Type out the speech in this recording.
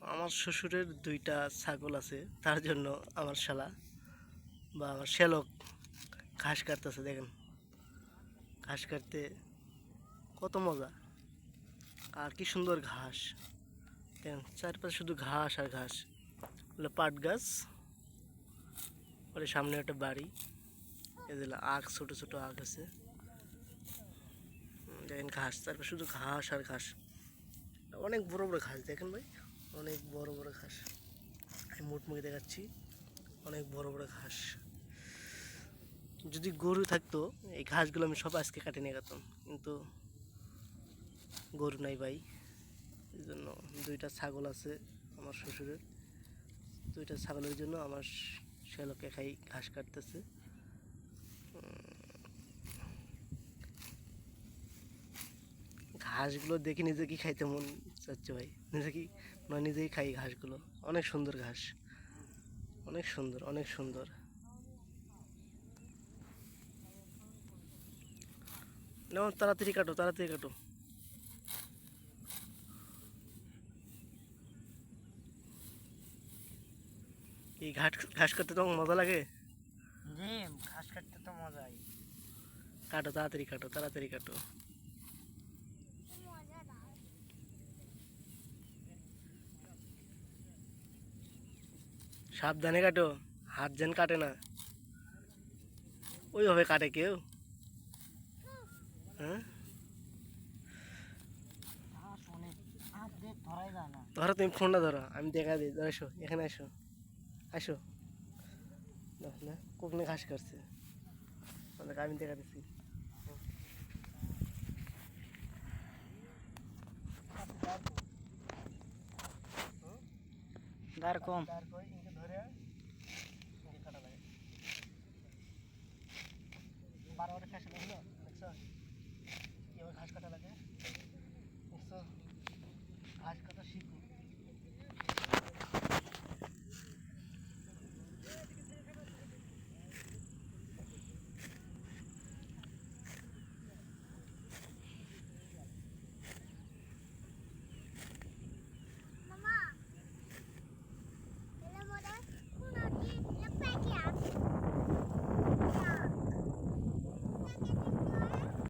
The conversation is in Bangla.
আমার শ্বশুরের দুইটা ছাগল আছে, তার জন্য আমার শালা বা আমার শ্যালক ঘাস কাটতেছে, দেখেন। ঘাস কাটতে কত মজা। আর কি সুন্দর ঘাস। দেখেন, চারপাশে শুধু ঘাস আর ঘাস। হলো পাট গাছ। ওর সামনে একটা বাড়ি। এদের আখ, ছোট ছোট আখ আছে। দেখেন ঘাস, চারপাশে শুধু ঘাস আর ঘাস। অনেক বড় বড় ঘাস, দেখেন ভাই। অনেক বড় বড় ঘাস। আমি মুখে দেখাচ্ছি, অনেক বড় বড় ঘাস। যদি গরু থাকতো, এই ঘাসগুলো আমি সব আজকে কাটে নিয়ে যেতাম কিন্তু গরু নাই ভাই। এই জন্য দুইটা ছাগল আছে আমার শ্বশুরের। দুইটা ছাগলের জন্য আমার শ্যালকে খাই ঘাস কাটতেছে। ঘাসগুলো দেখে নিজে কি খাইতে মন চাচ্ছে ভাই। নিজে কি না নিজেই খাই ঘাসগুলো? অনেক সুন্দর ঘাস। অনেক সুন্দর অনেক সুন্দর। নাও তাড়াতাড়ি কাটো তাড়াতাড়ি কাটো। এই ঘাট ঘাস কাটতে তো মজা লাগে? ঘাস কাটতে তো মজাই। কাটো তাড়াতাড়ি কাটো তাড়াতাড়ি কাটো। সাবধানে কাটো, হাত যেন কাটে না। ওইভাবে কাটে কেউ? হ্যাঁ? ধরো তুমি ফোনটা ধরো, আমি দেখা দিই এসো, এখানে আসো আসো না, কোকনে ঘাস ওদেরকে আমি দেখা দিচ্ছি ᱫᱟᱨ ᱠᱚᱢ